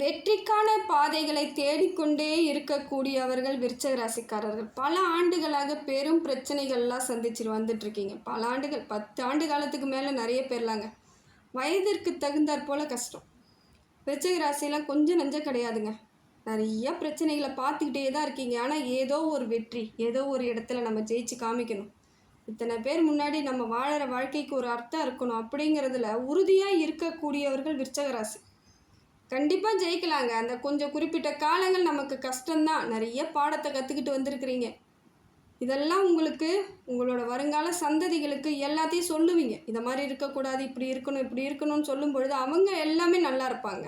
வெற்றிக்கான பாதைகளை தேடிக்கொண்டே இருக்கக்கூடியவர்கள் விருச்சக ராசிக்காரர்கள் பல ஆண்டுகளாக பெரும் பிரச்சனைகள்லாம் சந்திச்சு வந்துட்டுருக்கீங்க பல ஆண்டுகள் பத்து ஆண்டு காலத்துக்கு மேலே நிறைய பேர்லாங்க. வயதிற்கு தகுந்தாற் போல் கஷ்டம். விருச்சக ராசியெல்லாம் கொஞ்சம் நஞ்சம் கிடையாதுங்க. நிறைய பிரச்சனைகளை பார்த்துக்கிட்டே தான் இருக்கீங்க. ஆனால் ஏதோ ஒரு வெற்றி ஏதோ ஒரு இடத்துல நம்ம ஜெயிச்சு காமிக்கணும். இத்தனை பேர் முன்னாடி நம்ம வாழற வாழ்க்கைக்கு ஒரு அர்த்தம் இருக்கணும் அப்படிங்கிறதுல உறுதியாக இருக்கக்கூடியவர்கள் விருச்சக ராசி கண்டிப்பாக ஜெயிக்கலாங்க. அந்த கொஞ்சம் குறிப்பிட்ட காலங்கள் நமக்கு கஷ்டம்தான். நிறைய பாடத்தை கற்றுக்கிட்டு வந்திருக்கிறீங்க. இதெல்லாம் உங்களுக்கு உங்களோட வருங்கால சந்ததிகளுக்கு எல்லாத்தையும் சொல்லுவீங்க. இதை மாதிரி இருக்கக்கூடாது இப்படி இருக்கணும் இப்படி இருக்கணும்னு சொல்லும் பொழுது அவங்க எல்லாமே நல்லா இருப்பாங்க.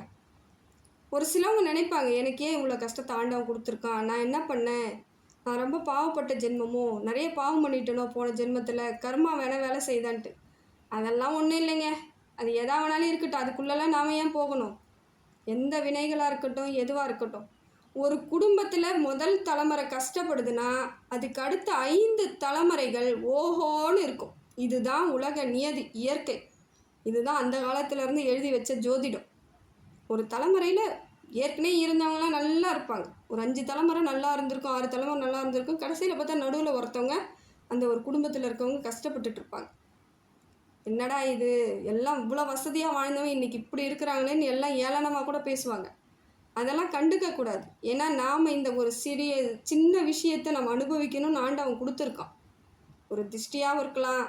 ஒரு சிலவங்க நினைப்பாங்க எனக்கே இவ்வளோ கஷ்டத்தை ஆண்டவன் கொடுத்துருக்கான்? நான் என்ன பண்ணேன்? நான் ரொம்ப பாவப்பட்ட ஜென்மமோ? நிறைய பாவம் பண்ணிட்டேனோ? போன ஜென்மத்தில்? கர்மா வேணால் வேலை செய்தான்ட்டு. அதெல்லாம் ஒன்றும் இல்லைங்க. அது எதா வேணாலும் இருக்கட்டும். அதுக்குள்ளெல்லாம் நாம் ஏன் போகணும்? எந்த வினைகளாக இருக்கட்டும் எதுவாக இருக்கட்டும். ஒரு குடும்பத்தில் முதல் தலைமுறை கஷ்டப்படுதுன்னா அதுக்கு அடுத்த ஐந்து தலைமுறைகள் ஓஹோன்னு இருக்கும். இதுதான் உலக நியதி இயற்கை. இதுதான் அந்த காலத்திலேருந்து எழுதி வச்ச ஜோதிடம். ஒரு தலைமுறையில் ஏற்கனவே இருந்தவங்களாம் நல்லா இருப்பாங்க. ஒரு அஞ்சு தலைமுறை நல்லா இருந்திருக்கும் ஆறு தலைமுறை நல்லா இருந்திருக்கும். கடைசியில் பார்த்தா நடுவில் ஒருத்தவங்க அந்த ஒரு குடும்பத்தில் இருக்கவங்க கஷ்டப்பட்டுட்டு இருப்பாங்க. என்னடா இது? எல்லாம் இவ்வளோ வசதியாக வாழ்ந்தவங்க இன்றைக்கி இப்படி இருக்கிறாங்களேன்னு எல்லாம் ஏளனமாக கூட பேசுவாங்க. அதெல்லாம் கண்டுக்கக்கூடாது ஏன்னா நாம் இந்த ஒரு சிறிய சின்ன விஷயத்தை நம்ம அனுபவிக்கணும்னு ஆண்டவன் கொடுத்துருக்கான். ஒரு திஷ்டியாகவும் இருக்கலாம்.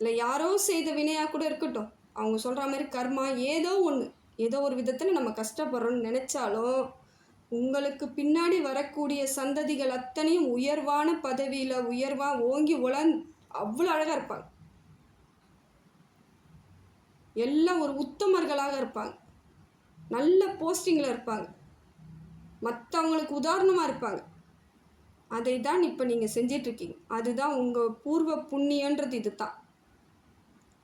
இல்லை யாரோ செய்த வினையாக கூட இருக்கட்டும். அவங்க சொல்கிற மாதிரி கர்மா ஏதோ ஒன்று ஏதோ ஒரு விதத்தில் நம்ம கஷ்டப்படுறோம்னு நினச்சாலும் உங்களுக்கு பின்னாடி வரக்கூடிய சந்ததிகள் அத்தனையும் உயர்வான பதவியில் உயர்வாக ஓங்கி உலன் அவ்வளோ அழகாக இருப்பாங்க. எல்லாம் ஒரு உத்தமர்களாக இருப்பாங்க. நல்ல போஸ்டிங்கில் இருப்பாங்க. மற்றவங்களுக்கு உதாரணமாக இருப்பாங்க. அதை தான் இப்போ நீங்கள் செஞ்சிட்ருக்கீங்க. அதுதான் உங்கள் பூர்வ புண்ணியன்றது இது தான்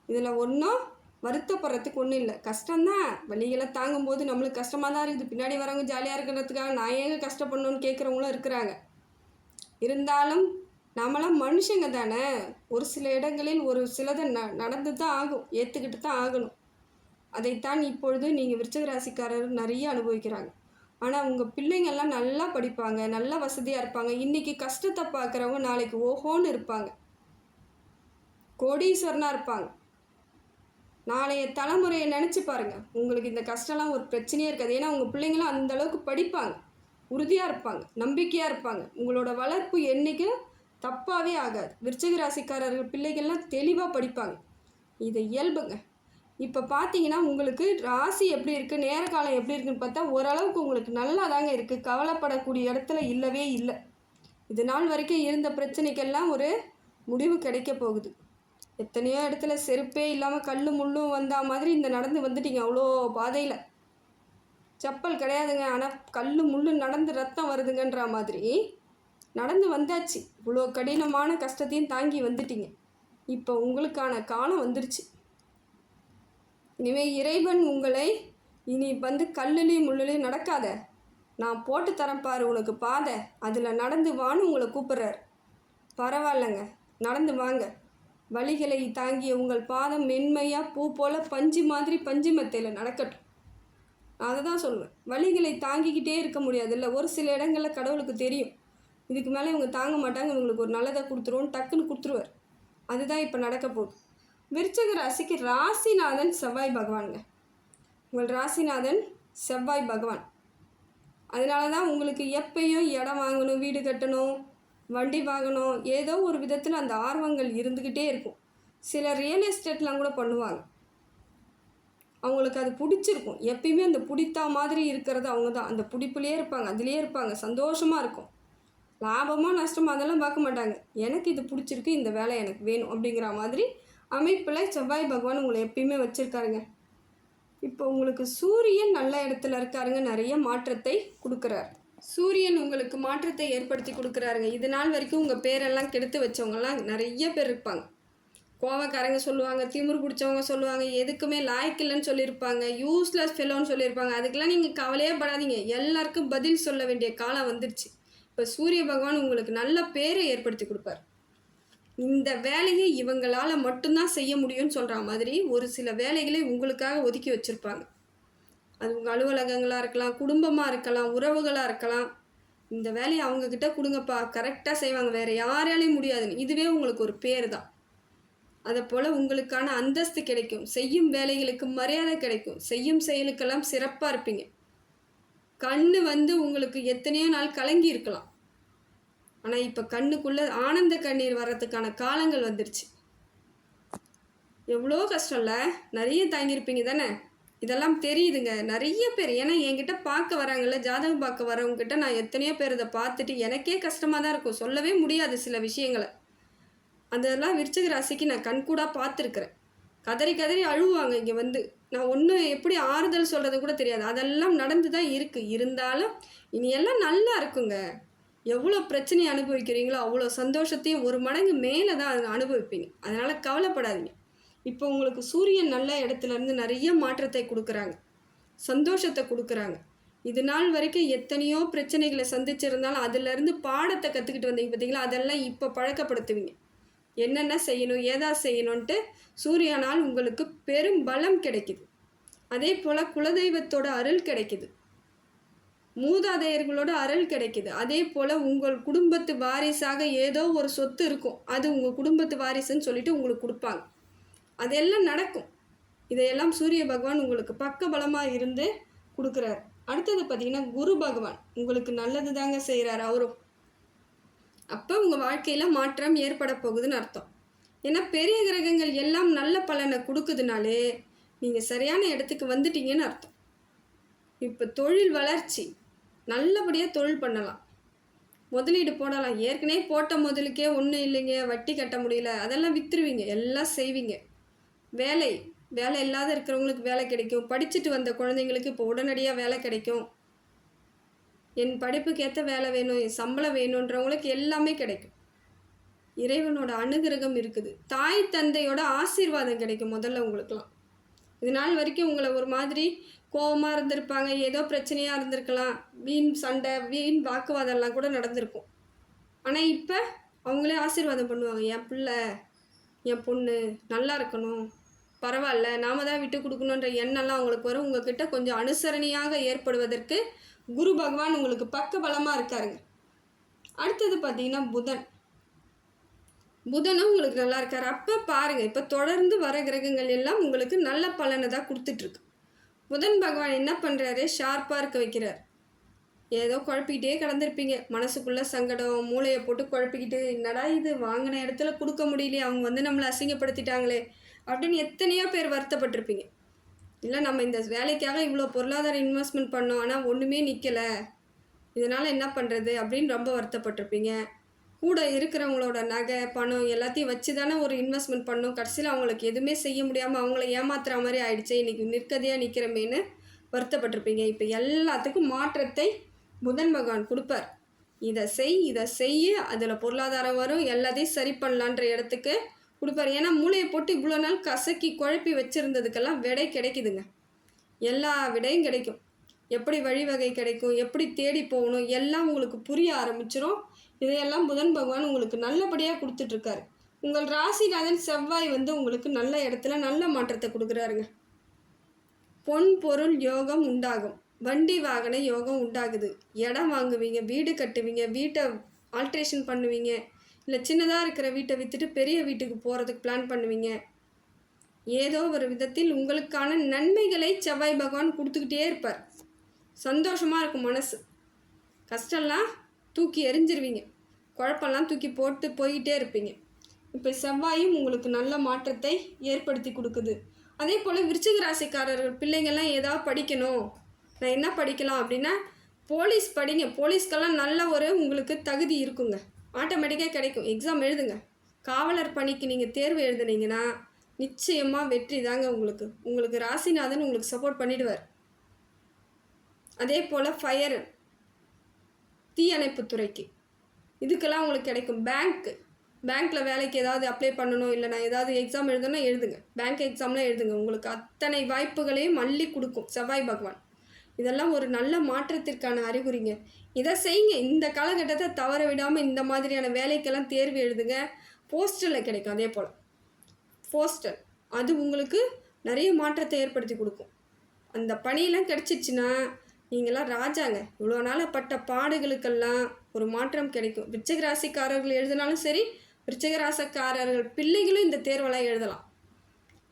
இதில் ஒன்றும் வருத்தப்படுறதுக்கு ஒன்றும் இல்லை. கஷ்டம்தான். வழிகளை தாங்கும்போது நம்மளுக்கு கஷ்டமாக தான் இருக்குது. பின்னாடி வரவங்க ஜாலியாக இருக்கிறதுக்காக நான் ஏங்க கஷ்டப்படணும்னு கேட்குறவங்களும் இருக்கிறாங்க. இருந்தாலும் நாமெல்லாம் மனுஷங்க தானே. ஒரு சில இடங்களில் ஒரு சிலதை ந நடந்து தான் ஆகும் ஏற்றுக்கிட்டு தான் ஆகணும். அதைத்தான் இப்பொழுது நீங்கள் விருச்சக ராசிக்காரர் நிறைய அனுபவிக்கிறாங்க. ஆனால் உங்கள் பிள்ளைங்கள்லாம் நல்லா படிப்பாங்க நல்லா வசதியாக இருப்பாங்க. இன்றைக்கி கஷ்டத்தை பார்க்குறவங்க நாளைக்கு ஓஹோன்னு இருப்பாங்க. கோடீஸ்வரனாக இருப்பாங்க. நாளைய தலைமுறையை நினச்சி பாருங்கள் உங்களுக்கு இந்த கஷ்டம்லாம் ஒரு பிரச்சனையே இருக்காது. ஏன்னா உங்கள் பிள்ளைங்களாம் அந்த அளவுக்கு படிப்பாங்க. உறுதியாக இருப்பாங்க நம்பிக்கையாக இருப்பாங்க. உங்களோட வளர்ப்பு என்றைக்கும் தப்பாகவே ஆகாது. விருச்சிக ராசிக்காரர்கள் பிள்ளைகள்லாம் தெளிவாக படிப்பாங்க. இது இயல்புங்க. இப்போ பார்த்தீங்கன்னா உங்களுக்கு ராசி எப்படி இருக்குது நேர காலம் எப்படி இருக்குன்னு பார்த்தா ஓரளவுக்கு உங்களுக்கு நல்லா தாங்க இருக்குது கவலைப்படக்கூடிய இடத்துல இல்லவே இல்லை. இது நாள் வரைக்கும் இருந்த பிரச்சனைக்கெல்லாம் ஒரு முடிவு கிடைக்க போகுது. எத்தனையோ இடத்துல செருப்பே இல்லாமல் கல் முள்ளும் வந்தா மாதிரி இந்த நடந்து வந்துட்டீங்க அவ்வளோ பாதையில். செப்பல் கிடையாதுங்க. ஆனால் கல் முள்ளு நடந்து ரத்தம் வருதுங்கன்ற மாதிரி நடந்து வந்தாச்சு. இவ்வளோ கடினமான கஷ்டத்தையும் தாங்கி வந்துட்டீங்க. இப்போ உங்களுக்கான காலம் வந்துருச்சு. இனிமேல் இறைவன் உங்களை இனி வந்து கல்லுலேயும் முள்ளுலேயும் நடக்காத. நான் போட்டு தரேன் பாரு உனக்கு பாதை. அதில் நடந்து வான்னு உங்களை கூப்பிட்றாரு. பரவாயில்லைங்க. நடந்து வாங்க. வழிகளை தாங்கிய உங்கள் பாதம் மென்மையாக பூ போல் பஞ்சு மாதிரி பஞ்சு மத்தையில் நடக்கட்டும். அதை தான் சொல்லுவேன். வழிகளை தாங்கிக்கிட்டே இருக்க முடியாதுல்ல. ஒரு சில இடங்களில் கடவுளுக்கு தெரியும். இதுக்கு மேலே இவங்க தாங்க மாட்டாங்க இவங்களுக்கு ஒரு நல்லதை கொடுத்துருவோம் டக்குன்னு கொடுத்துருவார். அதுதான் இப்போ நடக்க போகுது. விருச்சக ராசிக்கு ராசிநாதன் செவ்வாய் பகவானுங்க. உங்கள் ராசிநாதன் செவ்வாய் பகவான். அதனால தான் உங்களுக்கு எப்பயும் இடம் வாங்கணும் வீடு கட்டணும் வண்டி வாங்கணும் ஏதோ ஒரு விதத்தில் அந்த ஆர்வங்கள் இருந்துக்கிட்டே இருக்கும். சில ரியல் எஸ்டேட்லாம் கூட பண்ணுவாங்க. அவங்களுக்கு அது பிடிச்சிருக்கும். எப்பயுமே அந்த பிடித்தா மாதிரி இருக்கிறது அவங்க தான் அந்த பிடிப்புலேயே இருப்பாங்க அதுலேயே இருப்பாங்க சந்தோஷமாக இருக்கும். லாபமாக நஷ்டமோ அதெல்லாம் பார்க்க மாட்டாங்க. எனக்கு இது பிடிச்சிருக்கு இந்த வேலை எனக்கு வேணும் அப்படிங்கிற மாதிரி அமைப்பில் செவ்வாய் பகவான் உங்களை எப்பயுமே வச்சுருக்காருங்க. இப்போ உங்களுக்கு சூரியன் நல்ல இடத்துல இருக்காருங்க நிறைய மாற்றத்தை கொடுக்குறாரு. சூரியன் உங்களுக்கு மாற்றத்தை ஏற்படுத்தி கொடுக்குறாருங்க. இது நாள் வரைக்கும் உங்கள் பேரெல்லாம் கெடுத்து வச்சவங்கலாம் நிறைய பேர் இருப்பாங்க. கோவக்காரங்க சொல்லுவாங்க திமுரு பிடிச்சவங்க சொல்லுவாங்க எதுக்குமே லாய்க்கு இல்லைன்னு சொல்லியிருப்பாங்க யூஸ்லெஸ் ஃபெலோன்னு சொல்லியிருப்பாங்க. அதுக்கெல்லாம் நீங்கள் கவலையே படாதீங்க. எல்லாருக்கும் பதில் சொல்ல வேண்டிய காலம் வந்துருச்சு. இப்போ சூரிய பகவான் உங்களுக்கு நல்ல பேரை ஏற்படுத்தி கொடுப்பார். இந்த வேலையை இவங்களால் மட்டும்தான் செய்ய முடியும்னு சொல்கிற மாதிரி ஒரு சில வேலைகளை உங்களுக்காக ஒதுக்கி வச்சுருப்பாங்க. அது உங்கள் அலுவலகங்களாக இருக்கலாம் குடும்பமாக இருக்கலாம் உறவுகளாக இருக்கலாம். இந்த வேலையை அவங்கக்கிட்ட கொடுங்கப்பா கரெக்டாக செய்வாங்க. வேறு யாராலையும் முடியாதுன்னு இதுவே உங்களுக்கு ஒரு பேர் தான். அதை போல் உங்களுக்கான அந்தஸ்து கிடைக்கும். செய்யும் வேலைகளுக்கு மரியாதை கிடைக்கும். செய்யும் செயலுக்கெல்லாம் சிறப்பாக இருப்பீங்க. கண்ணு வந்து உங்களுக்கு எத்தனையோ நாள் கலங்கி இருக்கலாம். ஆனால் இப்போ கண்ணுக்குள்ளே ஆனந்த கண்ணீர் வர்றதுக்கான காலங்கள் வந்துருச்சு. எவ்வளோ கஷ்டம்ல? நிறைய தாங்கியிருப்பீங்க தானே? இதெல்லாம் தெரியுதுங்க. நிறைய பேர் ஏன்னா என்கிட்ட பார்க்க வராங்கல்ல ஜாதகம் பார்க்க வரவங்ககிட்ட நான் எத்தனையோ பேர் இதை பார்த்துட்டு எனக்கே கஷ்டமாக தான் இருக்கும். சொல்லவே முடியாது சில விஷயங்களை. அதெல்லாம் விருச்சிக ராசிக்கு நான் கண்கூடாக பார்த்துருக்குறேன். கதறி கதறி அழுவாங்க இங்கே வந்து. நான் ஒன்றும் எப்படி ஆறுதல் சொல்கிறது கூட தெரியாது. அதெல்லாம் நடந்து தான் இருக்குது இருந்தாலும் இனி எல்லாம் நல்லா இருக்குங்க. எவ்வளோ பிரச்சனையை அனுபவிக்கிறீங்களோ அவ்வளோ சந்தோஷத்தையும் ஒரு மடங்கு மேலே தான் அதை அனுபவிப்பீங்க. அதனால் கவலைப்படாதீங்க. இப்போ உங்களுக்கு சூரியன் நல்ல இடத்துல இருந்து நிறைய மாற்றத்தை கொடுக்குறாங்க. சந்தோஷத்தை கொடுக்குறாங்க. இது நாள் வரைக்கும் எத்தனையோ பிரச்சனைகளை சந்திச்சிருந்தாலும் அதுலேருந்து பாடத்தை கற்றுக்கிட்டு வந்தீங்க பார்த்தீங்களா அதெல்லாம் இப்போ பழக்கப்படுத்துவீங்க. என்னென்ன செய்யணும் ஏதா செய்யணுன்ட்டு சூரியனால் உங்களுக்கு பெரும் பலம் கிடைக்குது. அதே போல் குலதெய்வத்தோட அருள் கிடைக்குது. மூதாதையர்களோட அருள் கிடைக்குது. அதே போல் உங்கள் குடும்பத்து வாரிசாக ஏதோ ஒரு சொத்து இருக்கும். அது உங்கள் குடும்பத்து வாரிசுன்னு சொல்லிட்டு உங்களுக்கு கொடுப்பாங்க. அதெல்லாம் நடக்கும். இதையெல்லாம் சூரிய பகவான் உங்களுக்கு பக்க பலமாக இருந்து கொடுக்குறாரு. அடுத்தது பார்த்தீங்கன்னா குரு பகவான். உங்களுக்கு நல்லது தாங்க செய்கிறார் அவரும் அப்போ உங்கள் வாழ்க்கையில் மாற்றம் ஏற்பட போகுதுன்னு அர்த்தம். ஏன்னா பெரிய கிரகங்கள் எல்லாம் நல்ல பலனை கொடுக்குதுனாலே நீங்கள் சரியான இடத்துக்கு வந்துட்டீங்கன்னு அர்த்தம். இப்போ தொழில் வளர்ச்சி நல்லபடியாக தொழில் பண்ணலாம். முதலீடு போடலாம். ஏற்கனவே போட்ட முதலுக்கே ஒன்றும் இல்லைங்க வட்டி கட்ட முடியல அதெல்லாம் விற்றுருவீங்க எல்லாம் செய்வீங்க. வேலை வேலை இல்லாத இருக்கிறவங்களுக்கு வேலை கிடைக்கும். படிச்சுட்டு வந்த குழந்தைங்களுக்கு இப்போ உடனடியாக வேலை கிடைக்கும். என் படிப்புக்கு ஏற்ற வேலை வேணும் என் சம்பளம் வேணுன்றவங்களுக்கு எல்லாமே கிடைக்கும். இறைவனோட அனுகிரகம் இருக்குது. தாய் தந்தையோட ஆசீர்வாதம் கிடைக்கும் முதல்ல உங்களுக்குலாம் இது நாள் வரைக்கும் உங்களை ஒரு மாதிரி கோபமாக இருந்திருப்பாங்க ஏதோ பிரச்சனையாக இருந்திருக்கலாம். வீண் சண்டை வீண் வாக்குவாதம்லாம் கூட நடந்திருக்கும். ஆனால் இப்போ அவங்களே ஆசீர்வாதம் பண்ணுவாங்க. என் பிள்ளை என் பொண்ணு நல்லா இருக்கணும் பரவாயில்ல நாம தான் விட்டு கொடுக்கணுன்ற எண்ணம்லாம் அவங்களுக்கு வரும். உங்ககிட்ட கொஞ்சம் அனுசரணையாக ஏற்படுவதற்கு குரு பகவான் உங்களுக்கு பக்க பலமாக இருக்காருங்க. அடுத்தது பார்த்தீங்கன்னா புதன். புதனும் உங்களுக்கு நல்லா இருக்கார். அப்போ பாருங்கள் இப்போ தொடர்ந்து வர கிரகங்கள் எல்லாம் உங்களுக்கு நல்ல பலனை தான் கொடுத்துட்ருக்கு. புதன் பகவான் என்ன பண்ணுறாரு ஷார்ப்பாக இருக்க வைக்கிறார். ஏதோ குழப்பிக்கிட்டே கிடந்திருப்பீங்க. மனசுக்குள்ளே சங்கடம் மூளையை போட்டு குழப்பிக்கிட்டு என்னடா இது? வாங்கின இடத்துல கொடுக்க முடியலையே அவங்க வந்து நம்மளை அசிங்கப்படுத்திட்டாங்களே அப்படின்னு எத்தனையோ பேர் வருத்தப்பட்டிருப்பீங்க. இல்லை நம்ம இந்த வேலைக்காக இவ்வளோ பொருளாதார இன்வெஸ்ட்மெண்ட் பண்ணோம் ஆனால் ஒன்றுமே நிற்கலை இதனால் என்ன பண்ணுறது அப்படின்னு ரொம்ப வருத்தப்பட்டிருப்பீங்க. கூட இருக்கிறவங்களோட நகை பணம் எல்லாத்தையும் வச்சு தானே ஒரு இன்வெஸ்ட்மெண்ட் பண்ணோம். கடைசியில் அவங்களுக்கு எதுவுமே செய்ய முடியாமல் அவங்கள ஏமாத்துற மாதிரி ஆயிடுச்சு. இன்றைக்கி நிற்கதையாக நிற்கிறமேன்னு வருத்தப்பட்டிருப்பீங்க. இப்போ எல்லாத்துக்கும் மாற்றத்தை புதன் பகவான் கொடுப்பார். இதை செய் இதை செய்ய அதில் பொருளாதாரம் வரும் எல்லாத்தையும் சரி பண்ணலான்ற இடத்துக்கு கொடுப்பாரு. ஏன்னா மூளையை போட்டு இவ்வளோ நாள் கசக்கி குழப்பி வச்சுருந்ததுக்கெல்லாம் விடை கிடைக்குதுங்க. எல்லா விடையும் கிடைக்கும். எப்படி வழிவகை கிடைக்கும் எப்படி தேடி போகணும் எல்லாம் உங்களுக்கு புரிய ஆரம்பிச்சிரும். இதையெல்லாம் புதன் பகவான் உங்களுக்கு நல்லபடியாக கொடுத்துட்ருக்காரு. உங்கள் ராசிநாதன் செவ்வாய் வந்து உங்களுக்கு நல்ல இடத்துல நல்ல மாற்றத்தை கொடுக்குறாருங்க. பொன் பொருள் யோகம் உண்டாகும். வண்டி வாகன யோகம் உண்டாகுது. இடம் வாங்குவீங்க வீடு கட்டுவீங்க வீட்டை ஆல்ட்ரேஷன் பண்ணுவீங்க. இல்லை சின்னதாக இருக்கிற வீட்டை விற்றுட்டு பெரிய வீட்டுக்கு போகிறதுக்கு பிளான் பண்ணுவீங்க. ஏதோ ஒரு விதத்தில் உங்களுக்கான நன்மைகளை செவ்வாய் பகவான் கொடுத்துக்கிட்டே இருப்பார். சந்தோஷமாக இருக்கும் மனசு. கஷ்டம்லாம் தூக்கி எரிஞ்சிருவீங்க குழப்பம்லாம் தூக்கி போட்டு போய்கிட்டே இருப்பீங்க. இப்போ செவ்வாயும் உங்களுக்கு நல்ல மாற்றத்தை ஏற்படுத்தி கொடுக்குது. அதே போல் விருச்சிக ராசிக்காரர்கள் பிள்ளைங்கள்லாம் ஏதாவது படிக்கணும். நான் என்ன படிக்கலாம் அப்படின்னா போலீஸ் படிங்க. போலீஸ்க்கெல்லாம் நல்ல ஒரு உங்களுக்கு தகுதி இருக்குங்க. ஆட்டோமேட்டிக்காக கிடைக்கும். எக்ஸாம் எழுதுங்க. காவலர் பணிக்கு நீங்கள் தேர்வு எழுதுனீங்கன்னா நிச்சயமாக வெற்றி தாங்க உங்களுக்கு. உங்களுக்கு ராசிநாதன் உங்களுக்கு சப்போர்ட் பண்ணிடுவார். அதே போல் ஃபயர் தீயணைப்புத்துறைக்கு இதுக்கெல்லாம் உங்களுக்கு கிடைக்கும். பேங்க்கு பேங்க்கில் வேலைக்கு ஏதாவது அப்ளை பண்ணணும் இல்லை நான் ஏதாவது எக்ஸாம் எழுதணும்னா எழுதுங்க. பேங்க் எக்ஸாம்லாம் எழுதுங்க. உங்களுக்கு அத்தனை வாய்ப்புகளையும் மல்லி கொடுக்கும். செவ்வாய் பகவான். இதெல்லாம் ஒரு நல்ல மாற்றத்திற்கான அறிகுறிங்க. இதை செய்யுங்க. இந்த காலகட்டத்தை தவற விடாமல் இந்த மாதிரியான வேலைக்கெல்லாம் தேர்வு எழுதுங்க. போஸ்டரில் கிடைக்கும் அதே போல். போஸ்டர். அது உங்களுக்கு நிறைய மாற்றத்தை ஏற்படுத்தி கொடுக்கும். அந்த பணியெல்லாம் கிடச்சிச்சின்னா நீங்களாம் ராஜாங்க. இவ்வளோ நாளாக பட்ட பாடுகளுக்கெல்லாம் ஒரு மாற்றம் கிடைக்கும். விருச்சிக ராசிக்காரர்கள் எழுதினாலும் சரி விருச்சிக பிள்ளைகளும் இந்த தேர்வெல்லாம் எழுதலாம்.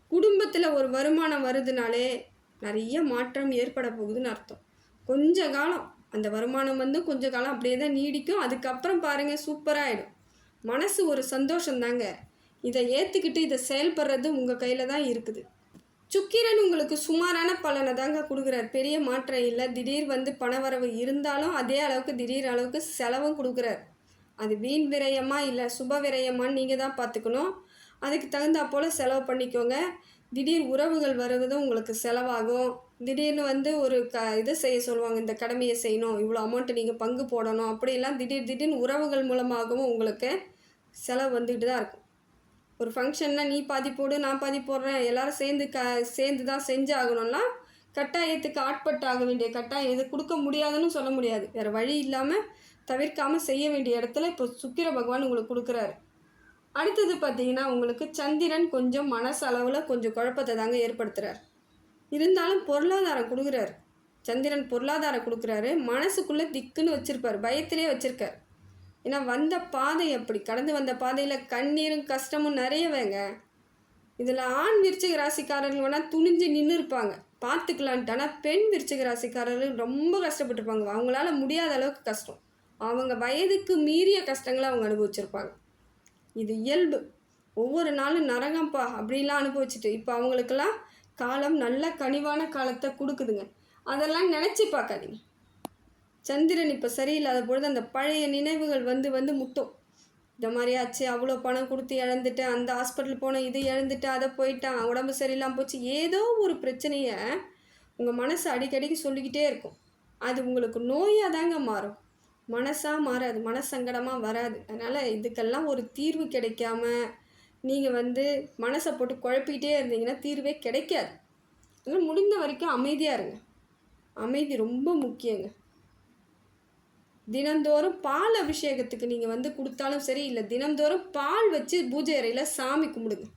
குடும்பத்தில் ஒரு வருமானம் வருதுனாலே நிறைய மாற்றம் ஏற்பட போகுதுன்னு அர்த்தம். கொஞ்ச காலம் அந்த வருமானம் வந்து கொஞ்ச காலம் அப்படியே தான் நீடிக்கும். அதுக்கப்புறம் பாருங்கள் சூப்பராக ஆகிடும் மனசு ஒரு சந்தோஷந்தாங்க இதை ஏற்றுக்கிட்டு இதை செயல்படுறது உங்கள் கையில் தான் இருக்குது. சுக்கிரன் உங்களுக்கு சுமாரான பலனை தாங்க கொடுக்குறார். பெரிய மாற்றம் இல்லை. திடீர் வந்து பணவரவு இருந்தாலும் அதே அளவுக்கு திடீர் அளவுக்கு செலவும் கொடுக்குறார். அது வீண் விரயமா இல்லை சுப விரயமான்னு நீங்கள் தான் பார்த்துக்கணும். அதுக்கு தகுந்தா போல் செலவு பண்ணிக்கோங்க. திடீர் உறவுகள் வருவதும் உங்களுக்கு செலவாகும். திடீர்னு வந்து ஒரு க இதை செய்ய சொல்லுவாங்க இந்த கடமையை செய்யணும் இவ்வளோ அமௌண்ட்டு நீங்கள் பங்கு போடணும் அப்படிலாம் திடீர் திடீர்னு உறவுகள் மூலமாகவும் உங்களுக்கு செலவு வந்துக்கிட்டு தான் இருக்கும். ஒரு ஃபங்க்ஷன்னா நீ பாதி போடு நான் பாதி போடுறேன் எல்லோரும் சேர்ந்து க சேர்ந்து தான் செஞ்சு ஆகணும்னா கட்டாயத்துக்கு ஆட்பட்டு ஆக வேண்டிய கட்டாயம் இது கொடுக்க முடியாதுன்னு சொல்ல முடியாது. வேறு வழி இல்லாமல் தவிர்க்காமல் செய்ய வேண்டிய இடத்துல இப்போ சுக்கிர பகவான் உங்களுக்கு கொடுக்குறாரு. அடுத்தது பார்த்தீங்கன்னா உங்களுக்கு சந்திரன் கொஞ்சம் மனசளவில் கொஞ்சம் குழப்பத்தை தாங்க ஏற்படுத்துகிறார் இருந்தாலும் பொருளாதாரம் கொடுக்குறாரு. சந்திரன் பொருளாதாரம் கொடுக்குறாரு. மனசுக்குள்ளே திக்குன்னு வச்சுருப்பார். பயத்திலே வச்சுருக்கார். ஏன்னா வந்த பாதை அப்படி. கடந்து வந்த பாதையில் கண்ணீரும் கஷ்டமும் நிறையவேங்க. இதில் ஆண் விருச்சிக ராசிக்காரர்கள் வேணால் துணிஞ்சு நின்று இருப்பாங்க. பார்த்துக்கலான்ட்டு. ஆனால் பெண் விருச்சிக ராசிக்காரர்கள் ரொம்ப கஷ்டப்பட்டுருப்பாங்க. அவங்களால முடியாத அளவுக்கு கஷ்டம். அவங்க வயதுக்கு மீறிய கஷ்டங்களை அவங்க அனுபவிச்சிருப்பாங்க. இது இயல்பு. ஒவ்வொரு நாளும் நரகம்ப்பா அப்படிலாம் அனுபவிச்சுட்டு இப்போ அவங்களுக்கெல்லாம் காலம் நல்ல கனிவான காலத்தை கொடுக்குதுங்க. அதெல்லாம் நினச்சி பார்க்காதீங்க. சந்திரன் இப்போ சரியில்லாத பொழுது அந்த பழைய நினைவுகள் வந்து வந்து முட்டும். இந்த மாதிரி ஆச்சு அவ்வளோ பணம் கொடுத்து இழந்துட்டேன் அந்த ஹாஸ்பிட்டல் போனேன் இது இழந்துட்டேன் அதை போயிட்டான் உடம்பு சரியில்லாமல் போச்சு. ஏதோ ஒரு பிரச்சனையை உங்கள் மனசு அடிக்கடிக்கு சொல்லிக்கிட்டே இருக்கும். அது உங்களுக்கு நோயாக தாங்க மாறும். மனசாக மாறாது மனசங்கடமாக வராது. அதனால் இதுக்கெல்லாம் ஒரு தீர்வு கிடைக்காம நீங்கள் வந்து மனசை போட்டு குழப்பிக்கிட்டே இருந்தீங்கன்னா தீர்வே கிடைக்காது. அதனால் முடிந்த வரைக்கும் அமைதியாக இருங்க. அமைதி ரொம்ப முக்கியங்க. தினந்தோறும் பால் அபிஷேகத்துக்கு நீங்கள் வந்து கொடுத்தாலும் சரி இல்லை தினந்தோறும் பால் வச்சு பூஜை அறையில் சாமி கும்பிடுங்க.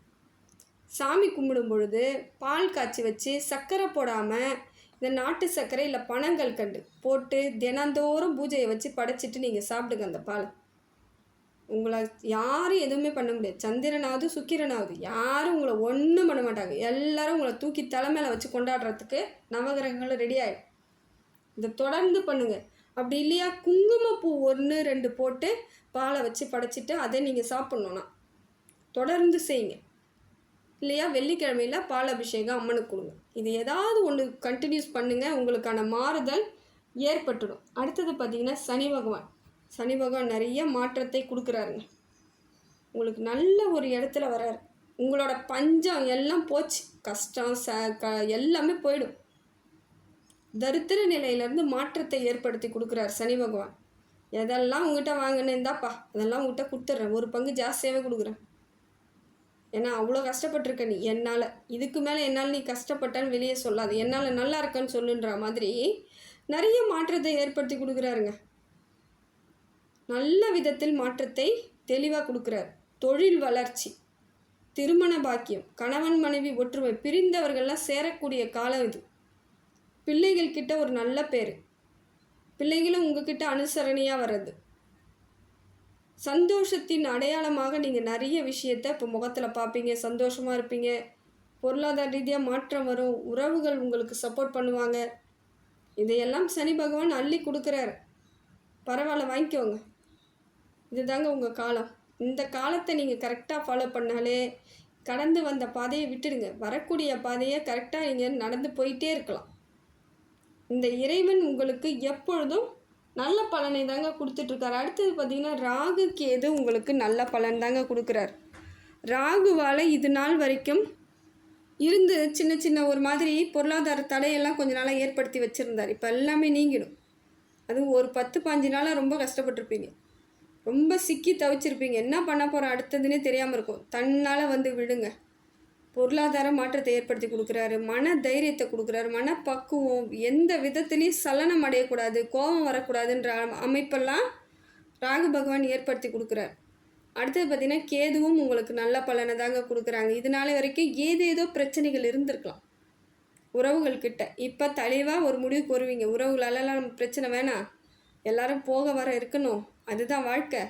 சாமி கும்பிடும் பொழுது பால் காய்ச்சி வச்சு சர்க்கரை போடாமல் இந்த நாட்டு சர்க்கரை இல்லை பனங்கள் கண்டு போட்டு தினந்தோறும் பூஜையை வச்சு படைச்சிட்டு நீங்கள் சாப்பிடுங்க அந்த பால். உங்களை யாரும் எதுவுமே பண்ண முடியாது. சந்திரனாவது சுக்கிரனாவது யாரும் உங்களை ஒன்றும் பண்ண மாட்டாங்க. எல்லாரும் உங்களை தூக்கி தலைமையில் வச்சு கொண்டாடுறதுக்கு நவகிரகங்களும் ரெடி ஆகிடும் இதை தொடர்ந்து பண்ணுங்கள் அப்படி இல்லையா? குங்குமப்பூ ஒன்று ரெண்டு போட்டு பாலை வச்சு படைச்சிட்டு அதை நீங்கள் சாப்பிட்ணுன்னா தொடர்ந்து செய்யுங்க. இல்லையா வெள்ளிக்கிழமையில் பால் அபிஷேகம் அம்மனுக்கு கொடுங்க. இது ஏதாவது ஒன்று கண்டினியூஸ் பண்ணுங்கள் உங்களுக்கான மாறுதல் ஏற்பட்டுடும். அடுத்தது பார்த்திங்கன்னா சனி பகவான். சனி பகவான் நிறைய மாற்றத்தை கொடுக்குறாருங்க. உங்களுக்கு நல்ல ஒரு இடத்துல வராரு உங்களோட பஞ்சம் எல்லாம் போச்சு. கஷ்டம் ச க எல்லாமே போயிடும். தரித்திர நிலையிலேருந்து மாற்றத்தை ஏற்படுத்தி கொடுக்குறார் சனி பகவான். எதெல்லாம் உங்ககிட்ட வாங்கினேந்தாப்பா அதெல்லாம் உங்ககிட்ட கொடுத்துட்றேன். ஒரு பங்கு ஜாஸ்தியாகவே கொடுக்குறேன். ஏன்னா அவ்வளோ கஷ்டப்பட்டிருக்க நீ என்னால். இதுக்கு மேலே என்னால் நீ கஷ்டப்பட்டான்னு வெளியே சொல்லாது. என்னால் நல்லா இருக்கன்னு சொல்லுன்ற மாதிரி நிறைய மாற்றத்தை ஏற்படுத்தி கொடுக்குறாருங்க. நல்ல விதத்தில் மாற்றத்தை தெளிவாக கொடுக்குறார். தொழில் வளர்ச்சி திருமண பாக்கியம் கணவன் மனைவி ஒற்றுமை பிரிந்தவர்கள்லாம் சேரக்கூடிய காலம் இது. பிள்ளைகள் கிட்ட ஒரு நல்ல பேர். பிள்ளைகளும் உங்ககிட்ட அனுசரணையாக வர்றது. சந்தோஷத்தின் அடையாளமாக நீங்கள் நிறைய விஷயத்த இப்போ முகத்தில் பார்ப்பீங்க சந்தோஷமாக இருப்பீங்க. பொருளாதார ரீதியாக மாற்றம் வரும் உறவுகள் உங்களுக்கு சப்போர்ட் பண்ணுவாங்க. இதையெல்லாம் சனி பகவான் அள்ளி கொடுக்குறாரு. பரவாயில்ல வாங்கிக்கோங்க. இதுதாங்க உங்கள் காலம். இந்த காலத்தை நீங்கள் கரெக்டாக ஃபாலோ பண்ணாலே கடந்து வந்த பாதையை விட்டுடுங்க. வரக்கூடிய பாதையை கரெக்டாக நீங்கள் நடந்து போயிட்டே இருக்கலாம். இந்த இறைவன் உங்களுக்கு எப்பொழுதும் நல்ல பலனை தாங்க கொடுத்துட்ருக்காரு. அடுத்தது பார்த்திங்கன்னா ராகு கேது உங்களுக்கு நல்ல பலன் தாங்க கொடுக்குறார். ராகுவால் இது நாள் வரைக்கும் இருந்து சின்ன சின்ன ஒரு மாதிரி பொருளாதார தடையெல்லாம் கொஞ்ச நாளாக ஏற்படுத்தி வச்சுருந்தார். இப்போ எல்லாமே நீங்கிடும். அதுவும் ஒரு பத்து பாஞ்சு நாளாக ரொம்ப கஷ்டப்பட்டிருப்பீங்க. ரொம்ப சிக்கி தவிச்சிருப்பீங்க. என்ன பண்ண போகிறோம் அடுத்ததுன்னே தெரியாமல் இருக்கும். தன்னால் வந்து விடுங்க. பொருளாதார மாற்றத்தை ஏற்படுத்தி கொடுக்குறாரு மன தைரியத்தை கொடுக்குறாரு மனப்பக்குவம் எந்த விதத்துலேயும் சலனம் அடையக்கூடாது கோபம் வரக்கூடாதுன்ற அமைப்பெல்லாம் ராகு பகவான் ஏற்படுத்தி கொடுக்குறார். அடுத்தது பார்த்திங்கன்னா கேதுவும் உங்களுக்கு நல்ல பலனை தாங்க கொடுக்குறாங்க. இதனால வரைக்கும் ஏதேதோ பிரச்சனைகள் இருந்திருக்கலாம் உறவுகள்கிட்ட இப்போ தெளிவாக ஒரு முடிவுக்கு வருவீங்க உறவுகளாலலாம் நம்ம பிரச்சனை வேணாம். எல்லாரும் போக வர இருக்கணும். அதுதான் வாழ்க்கை.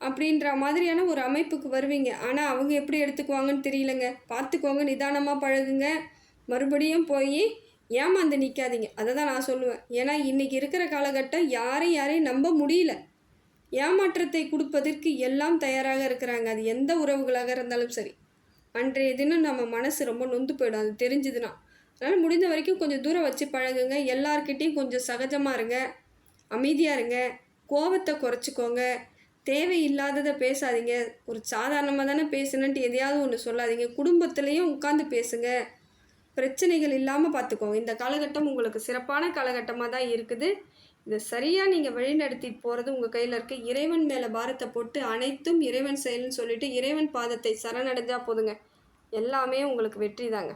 அப்படின்ற மாதிரியான ஒரு அமைப்புக்கு வருவீங்க. ஆனால் அவங்க எப்படி எடுத்துக்குவாங்கன்னு தெரியலங்க. பார்த்துக்கோங்க நிதானமாக பழகுங்க. மறுபடியும் போய் ஏமாந்து நிற்காதீங்க அதை தான் நான் சொல்லுவேன். ஏன்னா இன்றைக்கி இருக்கிற காலகட்டம் யாரையும் யாரையும் நம்ப முடியல. ஏமாற்றத்தை கொடுப்பதற்கு எல்லாம் தயாராக இருக்கிறாங்க. அது எந்த உறவுகளாக இருந்தாலும் சரி. அன்றைய தினம் நம்ம மனசு ரொம்ப நொந்து போயிடும். அது தெரிஞ்சுதுன்னா. அதனால் முடிந்த வரைக்கும் கொஞ்சம் தூரம் வச்சு பழகுங்க. எல்லார்கிட்டேயும் கொஞ்சம் சகஜமாக இருங்க. அமைதியாக இருங்க. கோபத்தை குறைச்சிக்கோங்க. தேவையில்லாததை பேசாதீங்க. ஒரு சாதாரணமாக தானே பேசுனன்ட்டு எதையாவது ஒன்று சொல்லாதீங்க. குடும்பத்துலேயும் உட்காந்து பேசுங்க. பிரச்சனைகள் இல்லாமல் பார்த்துக்கோங்க இந்த காலகட்டம் உங்களுக்கு சிறப்பான காலகட்டமாக தான் இருக்குது. இதை சரியாக நீங்கள் வழிநடத்தி போகிறது உங்கள் கையில் இருக்க. இறைவன் மேலே பாரத்தை போட்டு அனைத்தும் இறைவன் செயல்னு சொல்லிட்டு இறைவன் பாதத்தை சரணடைஞ்சால் போதுங்க. எல்லாமே உங்களுக்கு வெற்றி தாங்க.